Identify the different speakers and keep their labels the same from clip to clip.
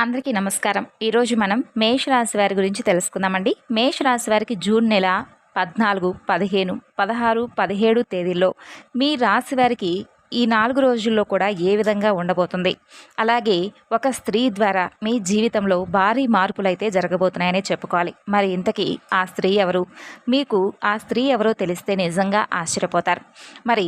Speaker 1: అందరికీ నమస్కారం. ఈరోజు మనం మేష రాశి వారి గురించి తెలుసుకుందామండి. మేష రాశి వారికి జూన్ నెల పద్నాలుగు పదిహేను పదహారు పదిహేడు తేదీల్లో మీ రాశి వారికి ఈ నాలుగు రోజుల్లో కూడా ఏ విధంగా ఉండబోతుంది? అలాగే ఒక స్త్రీ ద్వారా మీ జీవితంలో భారీ మార్పులు అయితే జరగబోతున్నాయనే చెప్పుకోవాలి. మరి ఇంతకీ ఆ స్త్రీ ఎవరు? మీకు ఆ స్త్రీ ఎవరో తెలిస్తే నిజంగా ఆశ్చర్యపోతారు. మరి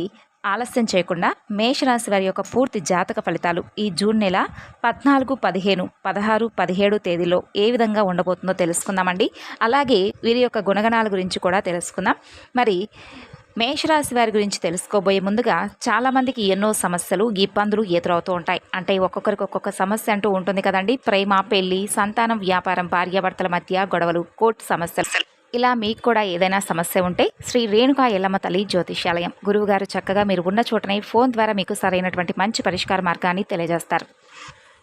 Speaker 1: ఆలస్యం చేయకుండా మేషరాశి వారి యొక్క పూర్తి జాతక ఫలితాలు ఈ జూన్ నెల పద్నాలుగు పదిహేను పదహారు పదిహేడు తేదీలో ఏ విధంగా ఉండబోతుందో తెలుసుకుందామండి. అలాగే వీరి యొక్క గుణగణాల గురించి కూడా తెలుసుకుందాం. మరి మేషరాశి వారి గురించి తెలుసుకోబోయే ముందుగా చాలామందికి ఎన్నో సమస్యలు ఇబ్బందులు ఎదురవుతూ ఉంటాయి. అంటే ఒక్కొక్కరికి ఒక్కొక్క సమస్య అంటూ ఉంటుంది కదండి. ప్రేమ పెళ్ళి సంతానం వ్యాపారం భార్యాభర్తల మధ్య గొడవలు కోర్టు సమస్యలు. ఇలా మీకు కూడా ఏదైనా సమస్య ఉంటే శ్రీ రేణుకా ఎల్లమ్మ తల్లి జ్యోతిష్యాలయం. గురువుగారు చక్కగా మీరు ఉన్న చోటనే ఫోన్ ద్వారా మీకు సరైనటువంటి మంచి పరిష్కార మార్గాన్ని తెలియజేస్తారు.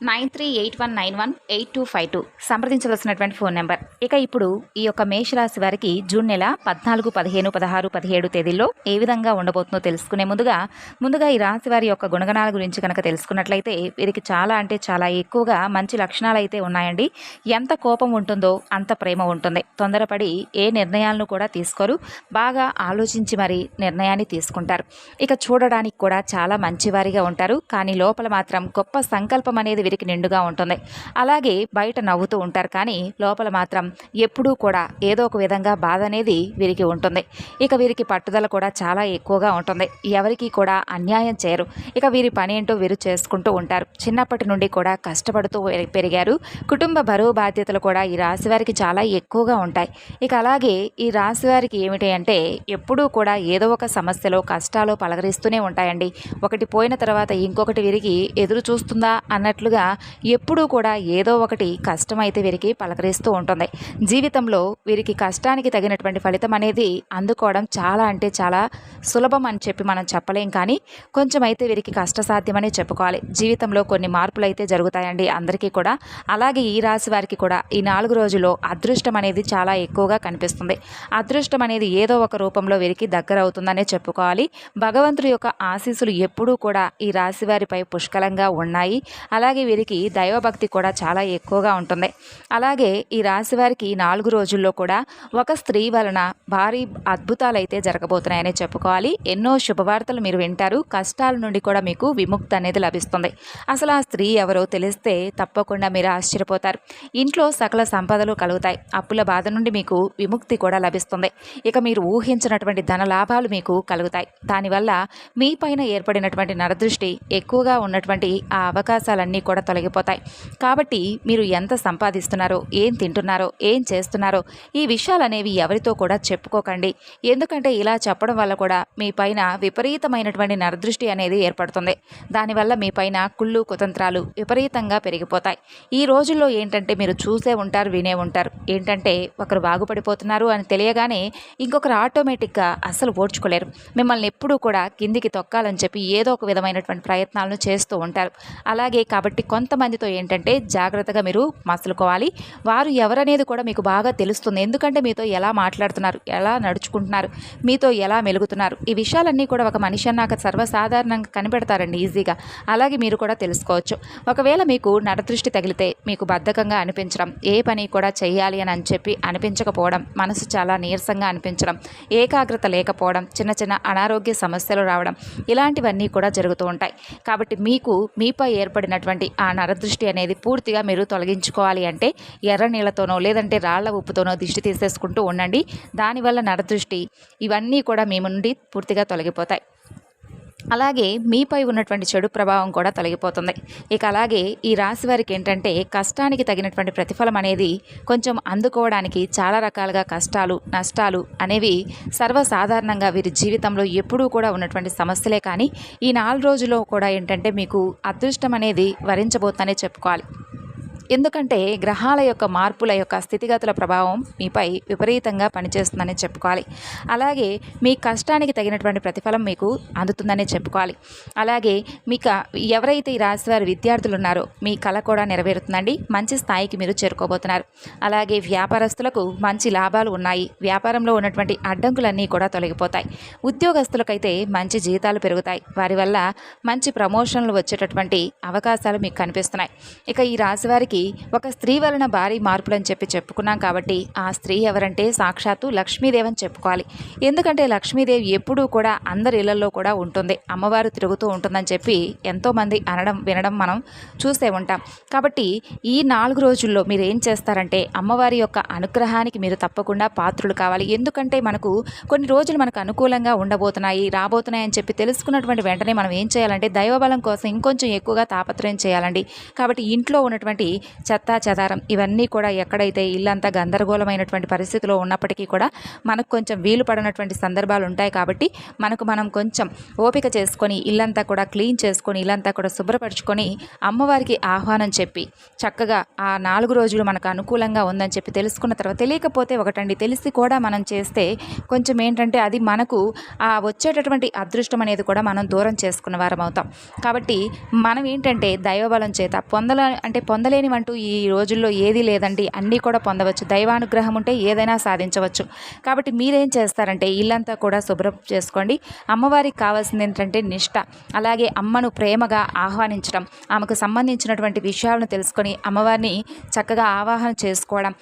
Speaker 1: Nine three eight one nine one eight two five two సంప్రదించవలసినటువంటి phone number. ఇక ఇప్పుడు ఈ యొక్క మేషరాశి వారికి జూన్ నెల పద్నాలుగు పదిహేను పదహారు పదిహేడు తేదీల్లో ఏ విధంగా ఉండబోతుందో తెలుసుకునే ముందుగా ముందుగా ఈ రాశి వారి యొక్క గుణగణాల గురించి కనుక తెలుసుకున్నట్లయితే వీరికి చాలా అంటే చాలా ఎక్కువగా మంచి లక్షణాలు అయితే ఉన్నాయండి. ఎంత కోపం ఉంటుందో అంత ప్రేమ ఉంటుంది. తొందరపడి ఏ నిర్ణయాలను కూడా తీసుకోరు. బాగా ఆలోచించి మరి నిర్ణయాన్ని తీసుకుంటారు. ఇక చూడడానికి కూడా చాలా మంచివారిగా ఉంటారు. కానీ లోపల మాత్రం గొప్ప సంకల్పం అనేది వీరికి నిండుగా ఉంటుంది. అలాగే బయట నవ్వుతూ ఉంటారు. కానీ లోపల మాత్రం ఎప్పుడూ కూడా ఏదో ఒక విధంగా బాధ అనేది వీరికి ఉంటుంది. ఇక వీరికి పట్టుదల కూడా చాలా ఎక్కువగా ఉంటుంది. ఎవరికి కూడా అన్యాయం చేయరు. ఇక వీరి పని ఏంటో వీరు చేసుకుంటూ ఉంటారు. చిన్నప్పటి నుండి కూడా కష్టపడుతూ పెరిగారు. కుటుంబ బరువు బాధ్యతలు కూడా ఈ రాశి వారికి చాలా ఎక్కువగా ఉంటాయి. ఇక అలాగే ఈ రాశి వారికి ఏమిటి అంటే ఎప్పుడూ కూడా ఏదో ఒక సమస్యలో కష్టాలు పలకరిస్తూనే ఉంటాయండి. ఒకటి పోయిన తర్వాత ఇంకొకటి వీరికి ఎదురు చూస్తుందా అన్నట్లుగా ఎప్పుడూ కూడా ఏదో ఒకటి కష్టం అయితే వీరికి పలకరిస్తూ ఉంటుంది. జీవితంలో వీరికి కష్టానికి తగినటువంటి ఫలితం అనేది అందుకోవడం చాలా అంటే చాలా సులభం అని చెప్పి మనం చెప్పలేం కానీ కొంచెం అయితే వీరికి కష్టసాధ్యమని చెప్పుకోవాలి. జీవితంలో కొన్ని మార్పులు అయితే జరుగుతాయండి అందరికీ కూడా. అలాగే ఈ రాశి వారికి కూడా ఈ నాలుగు రోజుల్లో అదృష్టం అనేది చాలా ఎక్కువగా కనిపిస్తుంది. అదృష్టం అనేది ఏదో ఒక రూపంలో వీరికి దగ్గర అవుతుందనే చెప్పుకోవాలి. భగవంతుడి యొక్క ఆశీస్సులు ఎప్పుడూ కూడా ఈ రాశి వారిపై పుష్కలంగా ఉన్నాయి. అలాగే వీరికి దైవభక్తి కూడా చాలా ఎక్కువగా ఉంటుంది. అలాగే ఈ రాశి వారికి నాలుగు రోజుల్లో కూడా ఒక స్త్రీ వలన భారీ అద్భుతాలు అయితే జరగబోతున్నాయని చెప్పుకోవాలి. ఎన్నో శుభవార్తలు మీరు వింటారు. కష్టాల నుండి కూడా మీకు విముక్తి అనేది లభిస్తుంది. అసలు ఆ స్త్రీ ఎవరో తెలిస్తే తప్పకుండా మీరు ఆశ్చర్యపోతారు. ఇంట్లో సకల సంపదలు కలుగుతాయి. అప్పుల బాధ నుండి మీకు విముక్తి కూడా లభిస్తుంది. ఇక మీరు ఊహించినటువంటి ధన లాభాలు మీకు కలుగుతాయి. దానివల్ల మీ పైన ఏర్పడినటువంటి నరదృష్టి ఎక్కువగా ఉన్నటువంటి ఆ అవకాశాలన్నీ కూడా కూడా తొలగిపోతాయి. కాబట్టి మీరు ఎంత సంపాదిస్తున్నారో ఏం తింటున్నారో ఏం చేస్తున్నారో ఈ విషయాలు అనేవి ఎవరితో కూడా చెప్పుకోకండి. ఎందుకంటే ఇలా చెప్పడం వల్ల కూడా మీ పైన విపరీతమైనటువంటి నరదృష్టి అనేది ఏర్పడుతుంది. దానివల్ల మీ పైన కుళ్ళు కుతంత్రాలు విపరీతంగా పెరిగిపోతాయి. ఈ రోజుల్లో ఏంటంటే మీరు చూసే ఉంటారు వినే ఉంటారు. ఏంటంటే ఒకరు బాగుపడిపోతున్నారు అని తెలియగానే ఇంకొకరు ఆటోమేటిక్గా అస్సలు ఓడ్చుకోలేరు మిమ్మల్ని ఎప్పుడూ కూడా కిందికి తొక్కాలని చెప్పి ఏదో ఒక విధమైనటువంటి ప్రయత్నాలను చేస్తూ ఉంటారు. అలాగే కాబట్టి కొంతమందితో ఏంటంటే జాగ్రత్తగా మీరు మసలుకోవాలి. వారు ఎవరనేది కూడా మీకు బాగా తెలుస్తుంది. ఎందుకంటే మీతో ఎలా మాట్లాడుతున్నారు ఎలా నడుచుకుంటున్నారు మీతో ఎలా మెలుగుతున్నారు ఈ విషయాలన్నీ కూడా ఒక మనిషి అన్నాక సర్వసాధారణంగా కనిపెడతారండి ఈజీగా. అలాగే మీరు కూడా తెలుసుకోవచ్చు. ఒకవేళ మీకు నడదృష్టి తగిలితే మీకు బద్ధకంగా అనిపించడం ఏ పని కూడా చేయాలి అని అని చెప్పి అనిపించకపోవడం మనసు చాలా నీరసంగా అనిపించడం ఏకాగ్రత లేకపోవడం చిన్న చిన్న అనారోగ్య సమస్యలు రావడం ఇలాంటివన్నీ కూడా జరుగుతూ ఉంటాయి. కాబట్టి మీకు మీపై ఏర్పడినటువంటి ఆ నరదృష్టి అనేది పూర్తిగా మీరు తొలగించుకోవాలి అంటే ఎర్ర నీళ్ళతోనో లేదంటే రాళ్ళ ఉప్పుతోనో దిష్టి తీసేసుకుంటూ ఉండండి. దానివల్ల నరదృష్టి ఇవన్నీ కూడా మీ నుండి పూర్తిగా తొలగిపోతాయి. అలాగే మీపై ఉన్నటువంటి చెడు ప్రభావం కూడా తొలగిపోతుంది. ఇక అలాగే ఈ రాశి వారికి ఏంటంటే కష్టానికి తగినటువంటి ప్రతిఫలం అనేది కొంచెం అందుకోవడానికి చాలా రకాలుగా కష్టాలు నష్టాలు అనేవి సర్వసాధారణంగా వీరి జీవితంలో ఎప్పుడూ కూడా ఉన్నటువంటి సమస్యలే కానీ ఈ నాలుగు రోజుల్లో కూడా ఏంటంటే మీకు అదృష్టం అనేది వరించబోతుందనే చెప్పుకోవాలి. ఎందుకంటే గ్రహాల యొక్క మార్పుల యొక్క స్థితిగతుల ప్రభావం మీపై విపరీతంగా పనిచేస్తుందని చెప్పుకోవాలి. అలాగే మీ కష్టానికి తగినటువంటి ప్రతిఫలం మీకు అందుతుందని చెప్పుకోవాలి. అలాగే మీకు ఎవరైతే ఈ రాశి వారి విద్యార్థులు ఉన్నారో మీ కళ కూడా నెరవేరుతుందండి. మంచి స్థాయికి మీరు చేరుకోబోతున్నారు. అలాగే వ్యాపారస్తులకు మంచి లాభాలు ఉన్నాయి. వ్యాపారంలో ఉన్నటువంటి అడ్డంకులన్నీ కూడా తొలగిపోతాయి. ఉద్యోగస్తులకైతే మంచి జీతాలు పెరుగుతాయి. వారి వల్ల మంచి ప్రమోషన్లు వచ్చేటటువంటి అవకాశాలు మీకు కనిపిస్తున్నాయి. ఇక ఈ రాశి మనకి ఒక స్త్రీ వలన భారీ మార్పులు అని చెప్పి చెప్పుకున్నాం కాబట్టి ఆ స్త్రీ ఎవరంటే సాక్షాత్తు లక్ష్మీదేవి అని చెప్పుకోవాలి. ఎందుకంటే లక్ష్మీదేవి ఎప్పుడూ కూడా అందరి ఇళ్ళలో కూడా ఉంటుంది. అమ్మవారు తిరుగుతూ ఉంటుందని చెప్పి ఎంతోమంది అనడం వినడం మనం చూసే ఉంటాం. కాబట్టి ఈ నాలుగు రోజుల్లో మీరు ఏం చేస్తారంటే అమ్మవారి యొక్క అనుగ్రహానికి మీరు తప్పకుండా పాత్రులు కావాలి. ఎందుకంటే మనకు కొన్ని రోజులు మనకు అనుకూలంగా ఉండబోతున్నాయి రాబోతున్నాయి అని చెప్పి తెలుసుకున్నటువంటి వెంటనే మనం ఏం చేయాలంటే దైవబలం కోసం ఇంకొంచెం ఎక్కువగా తాపత్రయం చేయాలండి. కాబట్టి ఇంట్లో ఉన్నటువంటి చెత్తా చెదారం ఇవన్నీ కూడా ఎక్కడైతే ఇల్లంతా గందరగోళమైనటువంటి పరిస్థితిలో ఉన్నప్పటికీ కూడా మనకు కొంచెం వీలు పడినటువంటి సందర్భాలు ఉంటాయి కాబట్టి మనకు మనం కొంచెం ఓపిక చేసుకొని ఇల్లంతా కూడా క్లీన్ చేసుకొని ఇల్లంతా కూడా శుభ్రపరచుకొని అమ్మవారికి ఆహ్వానం చెప్పి చక్కగా ఆ నాలుగు రోజులు మనకు అనుకూలంగా ఉందని చెప్పి తెలుసుకున్న తర్వాత తెలియకపోతే ఒకటండి తెలిసి కూడా మనం చేస్తే కొంచెం ఏంటంటే అది మనకు ఆ వచ్చేటటువంటి అదృష్టం అనేది కూడా మనం దూరం చేసుకున్న వారం అవుతాం. కాబట్టి మనం ఏంటంటే దైవబలం చేత పొందల అంటే పొందలేని అంటూ ఈ రోజుల్లో ఏది లేదండి. అన్నీ కూడా పొందవచ్చు. దైవానుగ్రహం ఉంటే ఏదైనా సాధించవచ్చు. కాబట్టి మీరేం చేస్తారంటే ఇల్లంతా కూడా శుభ్రం చేసుకోండి. అమ్మవారికి కావాల్సింది ఏంటంటే నిష్ట. అలాగే అమ్మను ప్రేమగా ఆహ్వానించడం. ఆమెకు సంబంధించినటువంటి విషయాలను తెలుసుకొని అమ్మవారిని చక్కగా ఆవాహన చేసుకోవడం.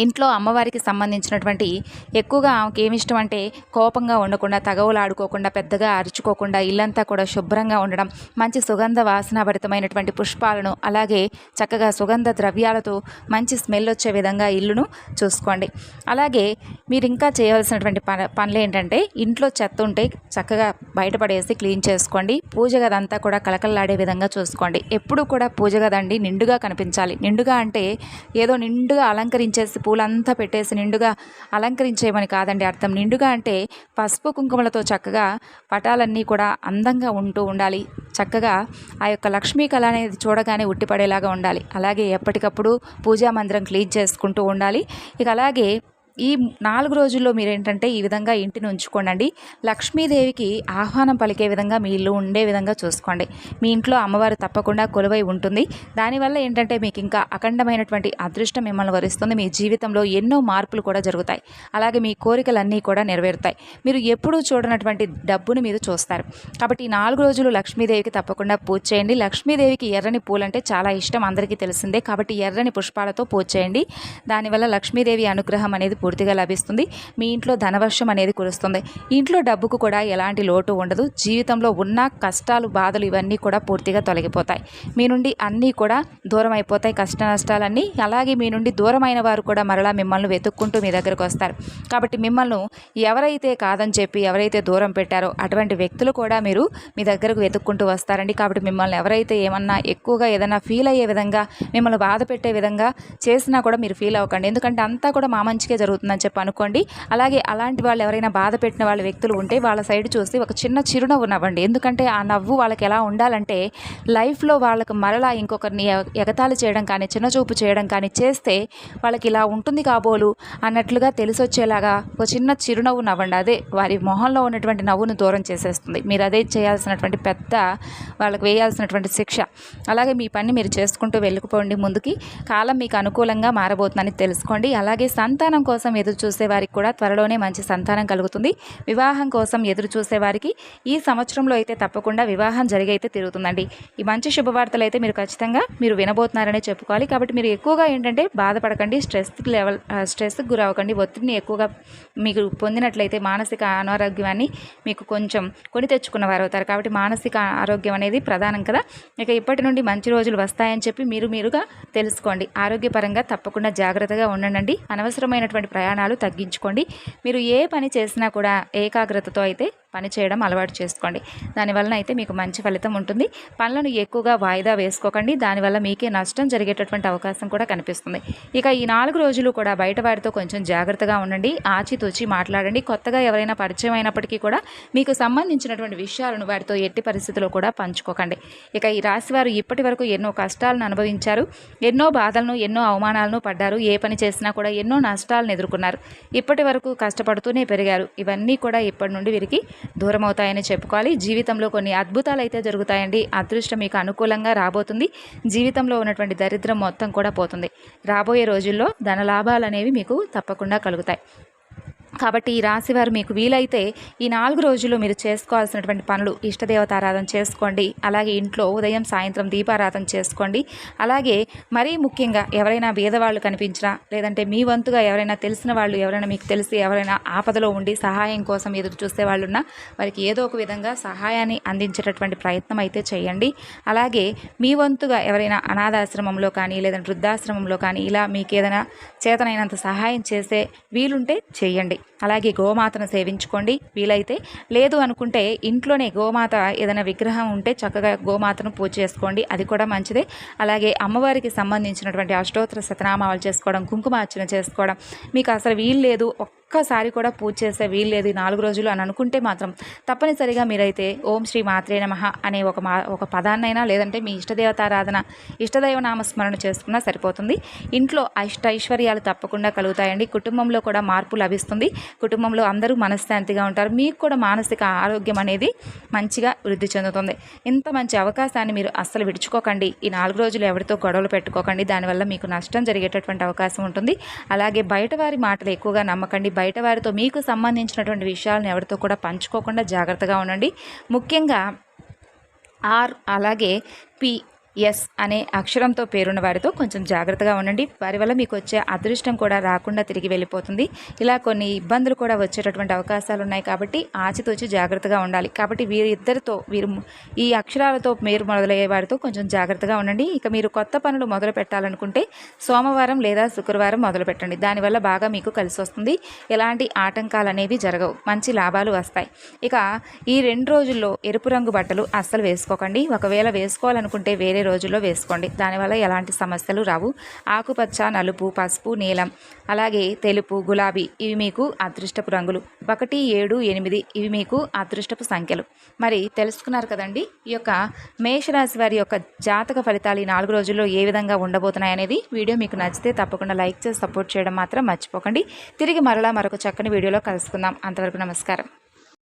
Speaker 1: ఇంట్లో అమ్మవారికి సంబంధించినటువంటి ఎక్కువగా ఆమెకి ఏమి ఇష్టం అంటే కోపంగా ఉండకుండా తగవులాడుకోకుండా పెద్దగా అరుచుకోకుండా ఇల్లంతా కూడా శుభ్రంగా ఉండడం మంచి సుగంధ వాసనాభరితమైనటువంటి పుష్పాలను అలాగే చక్కగా సుగంధ ద్రవ్యాలతో మంచి స్మెల్ వచ్చే విధంగా ఇల్లును చూసుకోండి. అలాగే మీరు ఇంకా చేయవలసినటువంటి పన పనులు ఏంటంటే ఇంట్లో చెత్త ఉంటే చక్కగా బయటపడేసి క్లీన్ చేసుకోండి. పూజ గదంతా కూడా కలకల్లాడే విధంగా చూసుకోండి. ఎప్పుడు కూడా పూజ గదండి నిండుగా కనిపించాలి. నిండుగా అంటే ఏదో నిండుగా అలంకరించేసి పూలంతా పెట్టేసి నిండుగా అలంకరించేయమని కాదండి అర్థం. నిండుగా అంటే పసుపు కుంకుమలతో చక్కగా పటాలన్నీ కూడా అందంగా ఉంటూ ఉండాలి. చక్కగా ఆ యొక్క లక్ష్మీ కళ అనేది చూడగానే ఉట్టిపడేలాగా ఉండాలి. అలాగే ఎప్పటికప్పుడు పూజా మందిరం క్లీన్ చేసుకుంటూ ఉండాలి. ఇక అలాగే ఈ నాలుగు రోజుల్లో మీరు ఏంటంటే ఈ విధంగా ఇంటిని ఉంచుకోండి లక్ష్మీదేవికి ఆహ్వానం పలికే విధంగా మీ ఇల్లు ఉండే విధంగా చూసుకోండి. మీ ఇంట్లో అమ్మవారు తప్పకుండా కొలువై ఉంటుంది. దానివల్ల ఏంటంటే మీకు ఇంకా అఖండమైనటువంటి అదృష్టం మిమ్మల్ని వరిస్తుంది. మీ జీవితంలో ఎన్నో మార్పులు కూడా జరుగుతాయి. అలాగే మీ కోరికలన్నీ కూడా నెరవేరుతాయి. మీరు ఎప్పుడూ చూడనటువంటి డబ్బును మీరు చూస్తారు. కాబట్టి ఈ నాలుగు రోజులు లక్ష్మీదేవికి తప్పకుండా పూజ చేయండి. లక్ష్మీదేవికి ఎర్రని పూలంటే చాలా ఇష్టం. అందరికీ తెలిసిందే. కాబట్టి ఎర్రని పుష్పాలతో పూజ చేయండి. దానివల్ల లక్ష్మీదేవి అనుగ్రహం అనేది పూర్తిగా లభిస్తుంది. మీ ఇంట్లో ధనవర్షం అనేది కురుస్తుంది. ఇంట్లో డబ్బుకు కూడా ఎలాంటి లోటు ఉండదు. జీవితంలో ఉన్న కష్టాలు బాధలు ఇవన్నీ కూడా పూర్తిగా తొలగిపోతాయి. మీ నుండి అన్నీ కూడా దూరం అయిపోతాయి కష్ట నష్టాలన్నీ. అలాగే మీ నుండి దూరమైన వారు కూడా మరలా మిమ్మల్ని వెతుక్కుంటూ మీ దగ్గరకు వస్తారు. కాబట్టి మిమ్మల్ని ఎవరైతే కాదని చెప్పి ఎవరైతే దూరం పెట్టారో అటువంటి వ్యక్తులు కూడా మీరు మీ దగ్గరకు వెతుక్కుంటూ వస్తారండి. కాబట్టి మిమ్మల్ని ఎవరైతే ఏమన్నా ఎక్కువగా ఏదైనా ఫీల్ అయ్యే విధంగా మిమ్మల్ని బాధ పెట్టే విధంగా చేసినా కూడా మీరు ఫీల్ అవ్వకండి. ఎందుకంటే అంతా కూడా మా మంచికే జరుగుతుందని చెప్పి అనుకోండి. అలాగే అలాంటి వాళ్ళు ఎవరైనా బాధ పెట్టిన వాళ్ళ వ్యక్తులు ఉంటే వాళ్ళ సైడ్ చూసి ఒక చిన్న చిరునవ్వు నవ్వండి. ఎందుకంటే ఆ నవ్వు వాళ్ళకి ఎలా ఉండాలంటే లైఫ్లో వాళ్ళకి మరలా ఇంకొకరిని ఎగ- ఎగతాళి చేయడం కానీ చిన్నచూపు చేయడం కానీ చేస్తే వాళ్ళకి ఇలా ఉంటుంది కాబోలు అన్నట్లుగా తెలిసొచ్చేలాగా ఒక చిన్న చిరునవ్వు నవ్వండి. అదే వారి మొహంలో ఉన్నటువంటి నవ్వును దూరం చేసేస్తుంది. మీరు అదే చేయాల్సినటువంటి పెద్ద వాళ్ళకి వేయాల్సినటువంటి శిక్ష. అలాగే మీ పని మీరు చేసుకుంటూ వెళ్ళిపోండి ముందుకి. కాలం మీకు అనుకూలంగా మారబోతుందని తెలుసుకోండి. అలాగే సంతానం కోసం కోసం ఎదురు చూసే వారికి కూడా త్వరలోనే మంచి సంతానం కలుగుతుంది. వివాహం కోసం ఎదురు చూసే వారికి ఈ సంవత్సరంలో అయితే తప్పకుండా వివాహం జరిగైతే తిరుగుతుందండి ఈ మంచి శుభవార్తలు అయితే మీరు ఖచ్చితంగా మీరు వినబోతున్నారనే చెప్పుకోవాలి. కాబట్టి మీరు ఎక్కువగా ఏంటంటే బాధపడకండి స్ట్రెస్ లెవెల్ స్ట్రెస్కి గురవ్వకండి ఒత్తిడిని ఎక్కువగా మీకు పొందినట్లయితే మానసిక అనారోగ్యాన్ని మీకు కొంచెం కొని తెచ్చుకున్న వారు అవుతారు. కాబట్టి మానసిక ఆరోగ్యం అనేది ప్రధానం కదా. ఇక ఇప్పటి నుండి మంచి రోజులు వస్తాయని చెప్పి మీరు మీరుగా తెలుసుకోండి. ఆరోగ్యపరంగా తప్పకుండా జాగ్రత్తగా ఉండండి. అనవసరమైనటువంటి ప్రయాణాలు తగ్గించుకోండి. మీరు ఏ పని చేసినా కూడా ఏకాగ్రతతో అయితే పని చేయడం అలవాటు చేసుకోండి. దానివలన అయితే మీకు మంచి ఫలితం ఉంటుంది. పనులను ఎక్కువగా వాయిదా వేసుకోకండి. దానివల్ల మీకే నష్టం జరిగేటటువంటి అవకాశం కూడా కనిపిస్తుంది. ఇక ఈ నాలుగు రోజులు కూడా బయట వారితో కొంచెం జాగ్రత్తగా ఉండండి. ఆచితూచి మాట్లాడండి. కొత్తగా ఎవరైనా పరిచయం అయినప్పటికీ కూడా మీకు సంబంధించినటువంటి విషయాలను వారితో ఎట్టి పరిస్థితుల్లో కూడా పంచుకోకండి. ఇక ఈ రాశివారు ఇప్పటి వరకు ఎన్నో కష్టాలను అనుభవించారు. ఎన్నో బాధలను ఎన్నో అవమానాలను పడ్డారు. ఏ పని చేసినా కూడా ఎన్నో నష్టాలను ఎదుర్కొన్నారు. ఇప్పటి వరకు కష్టపడుతూనే పెరిగారు. ఇవన్నీ కూడా ఇప్పటి నుండి వీరికి దూరం అవుతాయని చెప్పుకోవాలి. జీవితంలో కొన్ని అద్భుతాలు అయితే జరుగుతాయండి. అదృష్టం మీకు అనుకూలంగా రాబోతుంది. జీవితంలో ఉన్నటువంటి దరిద్రం మొత్తం కూడా పోతుంది. రాబోయే రోజుల్లో ధన లాభాలు అనేవి మీకు తప్పకుండా కలుగుతాయి. కాబట్టి ఈ రాశివారు మీకు వీలైతే ఈ నాలుగు రోజులు మీరు చేసుకోవాల్సినటువంటి పనులు ఇష్టదేవతారాధన చేసుకోండి. అలాగే ఇంట్లో ఉదయం సాయంత్రం దీపారాధన చేసుకోండి. అలాగే మరీ ముఖ్యంగా ఎవరైనా బీదవాళ్ళు కనిపించినా లేదంటే మీ వంతుగా ఎవరైనా తెలిసిన వాళ్ళు ఎవరైనా మీకు తెలిసి ఎవరైనా ఆపదలో ఉండి సహాయం కోసం ఎదురు చూసే వాళ్ళు ఉన్నా వారికి ఏదో ఒక విధంగా సహాయాన్ని అందించేటటువంటి ప్రయత్నం అయితే చేయండి. అలాగే మీ వంతుగా ఎవరైనా అనాథాశ్రమంలో కానీ లేదంటే వృద్ధాశ్రమంలో కానీ ఇలా మీకు ఏదైనా చేతనైనంత సహాయం చేసే వీలుంటే చేయండి. అలాగే గోమాతను సేవించుకోండి. వీలైతే లేదు అనుకుంటే ఇంట్లోనే గోమాత ఏదైనా విగ్రహం ఉంటే చక్కగా గోమాతను పూజ చేసుకోండి. అది కూడా మంచిదే. అలాగే అమ్మవారికి సంబంధించినటువంటి అష్టోత్తర శతనామాలు చేసుకోవడం కుంకుమార్చన చేసుకోవడం. మీకు అసలు వీలు లేదు. ఒక్కసారి కూడా పూజ చేసే వీలు లేదు ఈ నాలుగు రోజులు అని అనుకుంటే మాత్రం తప్పనిసరిగా మీరైతే ఓం శ్రీ మాత్రే నమ అనే ఒక మా ఒక పదాన్నైనా లేదంటే మీ ఇష్టదేవతారాధన ఇష్టదైవ నామస్మరణ చేసుకున్నా సరిపోతుంది. ఇంట్లో అష్ట ఐశ్వర్యాలు తప్పకుండా కలుగుతాయండి. కుటుంబంలో కూడా మార్పు లభిస్తుంది. కుటుంబంలో అందరూ మనశ్శాంతిగా ఉంటారు. మీకు కూడా మానసిక ఆరోగ్యం అనేది మంచిగా వృద్ధి చెందుతుంది. ఇంత మంచి అవకాశాన్ని మీరు అస్సలు విడుచుకోకండి. ఈ నాలుగు రోజులు ఎవరితో గొడవలు పెట్టుకోకండి. దానివల్ల మీకు నష్టం జరిగేటటువంటి అవకాశం ఉంటుంది. అలాగే బయట వారి మాటలు ఎక్కువగా నమ్మకండి. బయట వారితో మీకు సంబంధించినటువంటి విషయాలను ఎవరితో కూడా పంచుకోకుండా జాగ్రత్తగా ఉండండి. ముఖ్యంగా ఆర్ అలాగే పి ఎస్ అనే అక్షరంతో పేరున్న వారితో కొంచెం జాగ్రత్తగా ఉండండి. వారి వల్ల మీకు వచ్చే అదృష్టం కూడా రాకుండా తిరిగి వెళ్ళిపోతుంది. ఇలా కొన్ని ఇబ్బందులు కూడా వచ్చేటటువంటి అవకాశాలు ఉన్నాయి కాబట్టి ఆచితూచి జాగ్రత్తగా ఉండాలి. కాబట్టి వీరిద్దరితో వీరు ఈ అక్షరాలతో మీరు మొదలయ్యే వారితో కొంచెం జాగ్రత్తగా ఉండండి. ఇక మీరు కొత్త పనులు మొదలు పెట్టాలనుకుంటే సోమవారం లేదా శుక్రవారం మొదలు పెట్టండి. దానివల్ల బాగా మీకు కలిసి వస్తుంది. ఎలాంటి ఆటంకాలు అనేవి జరగవు. మంచి లాభాలు వస్తాయి. ఇక ఈ రెండు రోజుల్లో ఎరుపు రంగు బట్టలు అస్సలు వేసుకోకండి. ఒకవేళ వేసుకోవాలనుకుంటే వేరే రోజుల్లో వేసుకోండి. దానివల్ల ఎలాంటి సమస్యలు రావు. ఆకుపచ్చ నలుపు పసుపు నీలం అలాగే తెలుపు గులాబీ ఇవి మీకు అదృష్టపు రంగులు. ఒకటి ఏడు ఎనిమిది ఇవి మీకు అదృష్టపు సంఖ్యలు. మరి తెలుసుకున్నారు కదండి ఈ యొక్క మేషరాశి వారి యొక్క జాతక ఫలితాలు ఈ నాలుగు రోజుల్లో ఏ విధంగా ఉండబోతున్నాయి అనేది వీడియో మీకు నచ్చితే తప్పకుండా లైక్ చేసి సపోర్ట్ చేయడం మాత్రం మర్చిపోకండి. తిరిగి మరలా మరొక చక్కని వీడియోలో కలుసుకుందాం. అంతవరకు నమస్కారం.